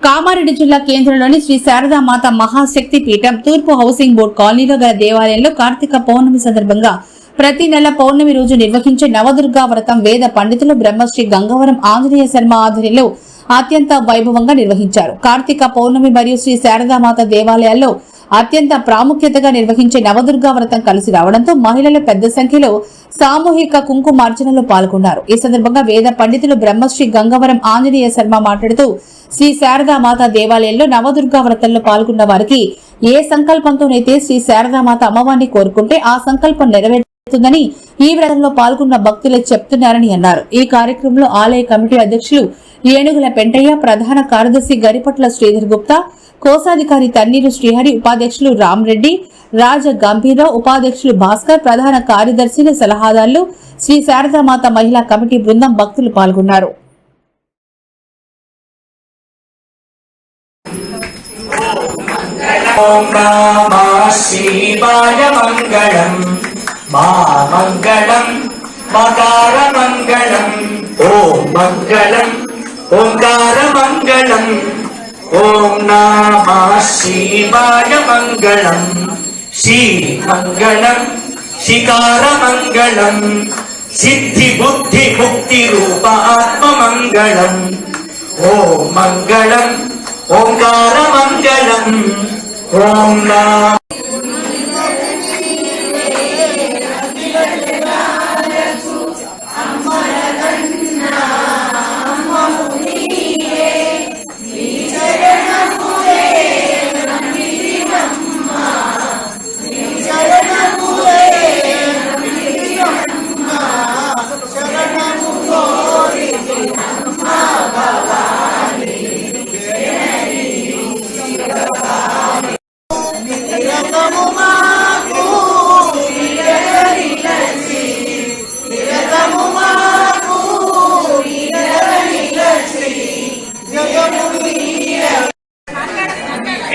కామారెడ్డి జిల్లా కేంద్రంలోని శ్రీ శారదామాత మహాశక్తి పీఠం తూర్పు హౌసింగ్ బోర్డు కాలనీలో గల దేవాలయంలో కార్తీక పౌర్ణమి సందర్భంగా ప్రతి నెల పౌర్ణమి రోజు నిర్వహించే నవదుర్గా వ్రతం వేద పండితులు బ్రహ్మశ్రీ గంగవరం ఆంజనేయ శర్మ ఆధ్వర్యంలో అత్యంత వైభవంగా నిర్వహించారు. కార్తీక పౌర్ణమి మరియు శ్రీ శారదామాత దేవాలయాల్లో అత్యంత ప్రాముఖ్యతగా నిర్వహించే నవదుర్గా వ్రతం కలిసి రావడంతో మహిళలు పెద్ద సంఖ్యలో సామూహిక కుంకుమార్చనలో పాల్గొన్నారు. ఈ సందర్భంగా వేద పండితులు బ్రహ్మశ్రీ గంగవరం ఆంజనేయ శర్మ మాట్లాడుతూ శ్రీ శారదామాత దేవాలయంలో నవదుర్గా వ్రతంలో పాల్గొన్న వారికి ఏ సంకల్పంతోనైతే శ్రీ శారదామాత అమ్మవారిని కోరుకుంటే ఆ సంకల్పం నెరవేరుతుందని ఈ వ్రతంలో పాల్గొన్న భక్తులు చెప్తున్నారని అన్నారు. ఈ కార్యక్రమంలో ఆలయ కమిటీ అధ్యక్షులు ఏనుగుల పెంటయ్య ప్రధాన కార్యదర్శి గరిపట్ల శ్రీధర్ గుప్తా కోశాధికారి తన్నీరు శ్రీహరి ఉపాధ్యక్షులు రామ్రెడ్డి రాజ గంభీరరావు ఉపాధ్యక్షులు భాస్కర్ ప్రధాన కార్యదర్శులు సలహాదారులు శ్రీ శారదామాత మహిళా కమిటీ బృందం భక్తులు పాల్గొన్నారు. ॐ नमः शिवाय मङ्गलम् मा मङ्गलम् मकारमङ्गलम् ॐ मङ्गलम् ओङ्कारमङ्गलम् ॐ नमः शिवाय मङ्गलम् श्रीमङ्गलम् शिकारमङ्गलम् सिद्धिबुद्धिमुक्तिरूप आत्ममङ्गलम् ॐ मङ्गलम् ओङ्कारमङ्गलम् ॐ नमः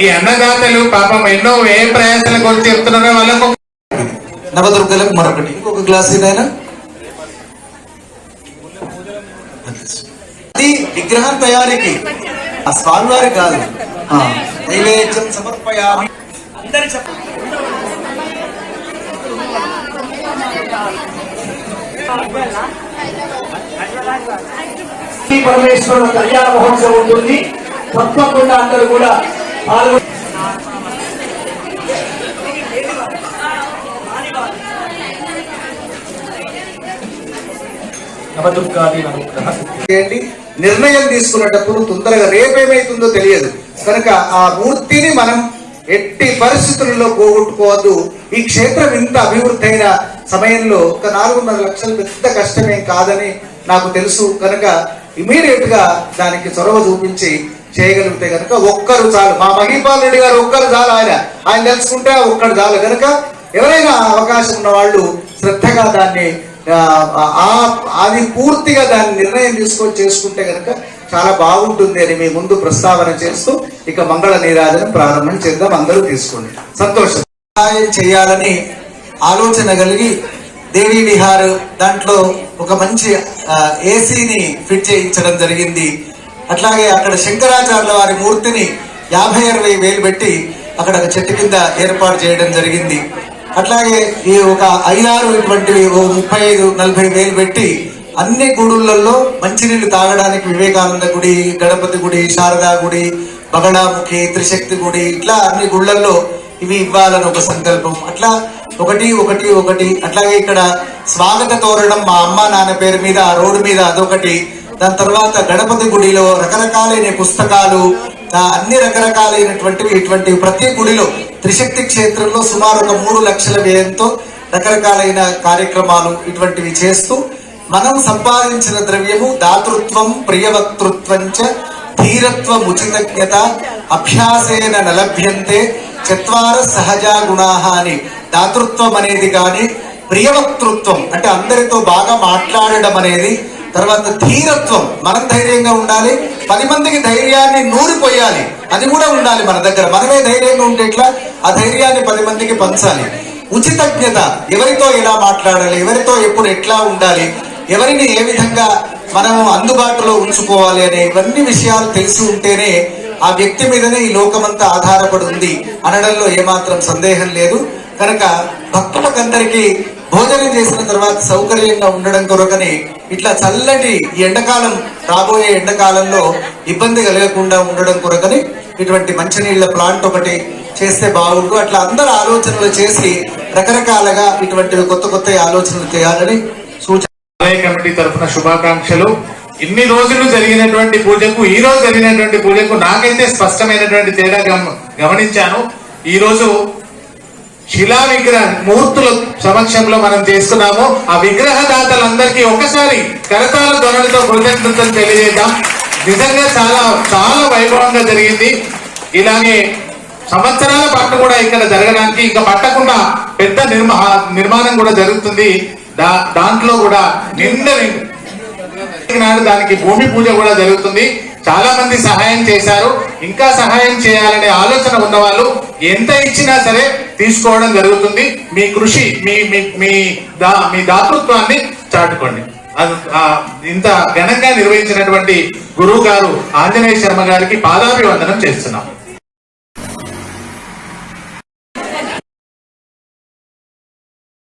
ఈ అన్నదాతలు పాపం ఎన్నో ఏ ప్రయాసాలకు వచ్చి చెప్తున్నారో వాళ్ళకు నవదుర్గలకు మరొకటి. ఇంకొక గ్లాస్ ఏదైనా అది విగ్రహం తయారీకి ఆ స్వామివారి కాదు. ఆ, నైవేద్యం సమర్పయామి. అందరు పరమేశ్వరుడు కళ్యాణ మహోత్సవం ఉంటుంది. తప్పకుండా అందరూ కూడా నిర్ణయం తీసుకునేటప్పుడు తొందరగా రేపేమైతుందో తెలియదు. కనుక ఆ మూర్తిని మనం ఎట్టి పరిస్థితుల్లో పోగొట్టుకోవద్దు. ఈ క్షేత్రం ఇంత అభివృద్ధి అయిన సమయంలో ఒక నాలుగున్నర లక్షలు పెద్ద కష్టమేం కాదని నాకు తెలుసు. కనుక ఇమీడియట్గా దానికి చొరవ చూపించి చేయగలిగితే కనుక ఒక్కరు చాలు. మా మహిపాల్ రెడ్డి గారు ఒక్కరు చాలు ఆయన. ఆయన తెలుసుకుంటే ఒక్కరు చాలు. కనుక ఎవరైనా అవకాశం ఉన్న వాళ్ళు శ్రద్ధగా దాన్ని ఆ, అది పూర్తిగా దాన్ని నిర్ణయం తీసుకొని చేసుకుంటే కనుక చాలా బాగుంటుంది అని మీ ముందు ప్రస్తావన చేస్తూ ఇక మంగళ నీరాజనం ప్రారంభం చేద్దాం. అందరూ తీసుకోండి. సంతోషం. చేయాలని ఆలోచన కలిగి దేవి విహార్ దాంట్లో ఒక మంచి ఏసీని ఫిట్ చేయించడం జరిగింది. అట్లాగే అక్కడ శంకరాచార్యుల వారి మూర్తిని యాభై అరవై వేలు పెట్టి అక్కడ ఒక చెట్టు కింద ఏర్పాటు చేయడం జరిగింది. అట్లాగే ఈ ఒక ఐదారు ఇటువంటివి ఓ ముప్పై ఐదు నలభై వేలు పెట్టి అన్ని గుడులలో మంచినీళ్ళు తాగడానికి వివేకానంద గుడి గణపతి గుడి శారదా గుడి బగడాముఖి త్రిశక్తి గుడి ఇట్లా అన్ని గుళ్ళల్లో ఇవి ఇవ్వాలని ఒక సంకల్పం. అట్లా ఒకటి ఒకటి ఒకటి. అట్లాగే ఇక్కడ స్వాగత తోరణం మా అమ్మ నాన్న పేరు మీద రోడ్డు మీద అదొకటి. దాని తర్వాత గణపతి గుడిలో రకరకాలైన పుస్తకాలు అన్ని రకరకాలైనటువంటివి ఇటువంటి ప్రతి గుడిలో త్రిశక్తి క్షేత్రంలో సుమారు ఒక మూడు లక్షల వ్యయంతో రకరకాలైన కార్యక్రమాలు ఇటువంటివి చేస్తూ మనం సంపాదించిన ద్రవ్యము దాతృత్వం ప్రియవక్తృత్వం ధీరత్వ ధీరత్వం ఉచితజ్ఞత అభ్యాసేన నలభ్యంతే చత్వార సహజా గుణా అని. దాతృత్వం అనేది కానీ ప్రియవక్తృత్వం అంటే అందరితో బాగా మాట్లాడడం అనేది తర్వాత ధీరత్వం. మనం ధైర్యంగా ఉండాలి. పది మందికి ధైర్యాన్ని నూరిపోయాలి అది కూడా ఉండాలి మన దగ్గర. మనమే ధైర్యంగా ఉండేట్లా ఎట్లా? ఆ ధైర్యాన్ని పది మందికి పంచాలి. ఉచితజ్ఞత. ఎవరితో ఎలా మాట్లాడాలి? ఎవరితో ఎప్పుడు ఎట్లా ఉండాలి? ఎవరిని ఏ విధంగా మనం అందుబాటులో ఉంచుకోవాలి అనే ఇవన్నీ విషయాలు తెలిసి ఉంటేనే ఆ వ్యక్తి మీదనే ఈ లోకమంతా ఆధారపడి ఉంది. అనడంలో ఏమాత్రం సందేహం లేదు. కనుక భక్తులకందరికీ భోజనం చేసిన తర్వాత సౌకర్యంగా ఉండడం కొరకని ఇట్లా చల్లటి ఈ ఎండాకాలం రాబోయే ఎండాకాలంలో ఇబ్బంది కలగకుండా ఉండడం కొరకని ఇటువంటి మంచినీళ్ళ ప్లాంట్ ఒకటి చేస్తే బాగుండు. అట్లా అందరు ఆలోచనలు చేసి రకరకాలుగా ఇటువంటి కొత్త కొత్త ఆలోచనలు చేయాలని సూచన కమిటీ తరఫున శుభాకాంక్షలు. ఇన్ని రోజులు జరిగినటువంటి పూజకు ఈ రోజు జరిగినటువంటి పూజకు నాకైతే స్పష్టమైనటువంటి తేడా గమ- గమనించాను. ఈ రోజు శిలా విగ్రహ మూర్తుల సమక్షంలో మనం చేస్తున్నాము. ఆ విగ్రహదాతలందరికీ ఒకసారి కరతాల ధ్వనులతో కృతజ్ఞతలు తెలియజేద్దాం. నిజంగా చాలా చాలా వైభవంగా జరిగింది. ఇలాగే సంవత్సరాల పాటు కూడా ఇక్కడ జరగడానికి ఇంకా పట్టకుండా పెద్ద నిర్మా నిర్మాణం కూడా జరుగుతుంది. దా దాంట్లో కూడా నిండా నాడు దానికి భూమి పూజ కూడా జరుగుతుంది. చాలా మంది సహాయం చేశారు. ఇంకా సహాయం చేయాలనే ఆలోచన ఉన్న వాళ్ళు ఎంత ఇచ్చినా సరే తీసుకోవడం జరుగుతుంది. మీ కృషి మీ మీ మీ దా మీ దాతృత్వాన్ని చాటుకోండి. ఆ, ఇంత ఘనంగా నిర్వహించినటువంటి గురువు గారు ఆంజనేయ శర్మ గారికి పాదాభివందనం చేస్తున్నాం.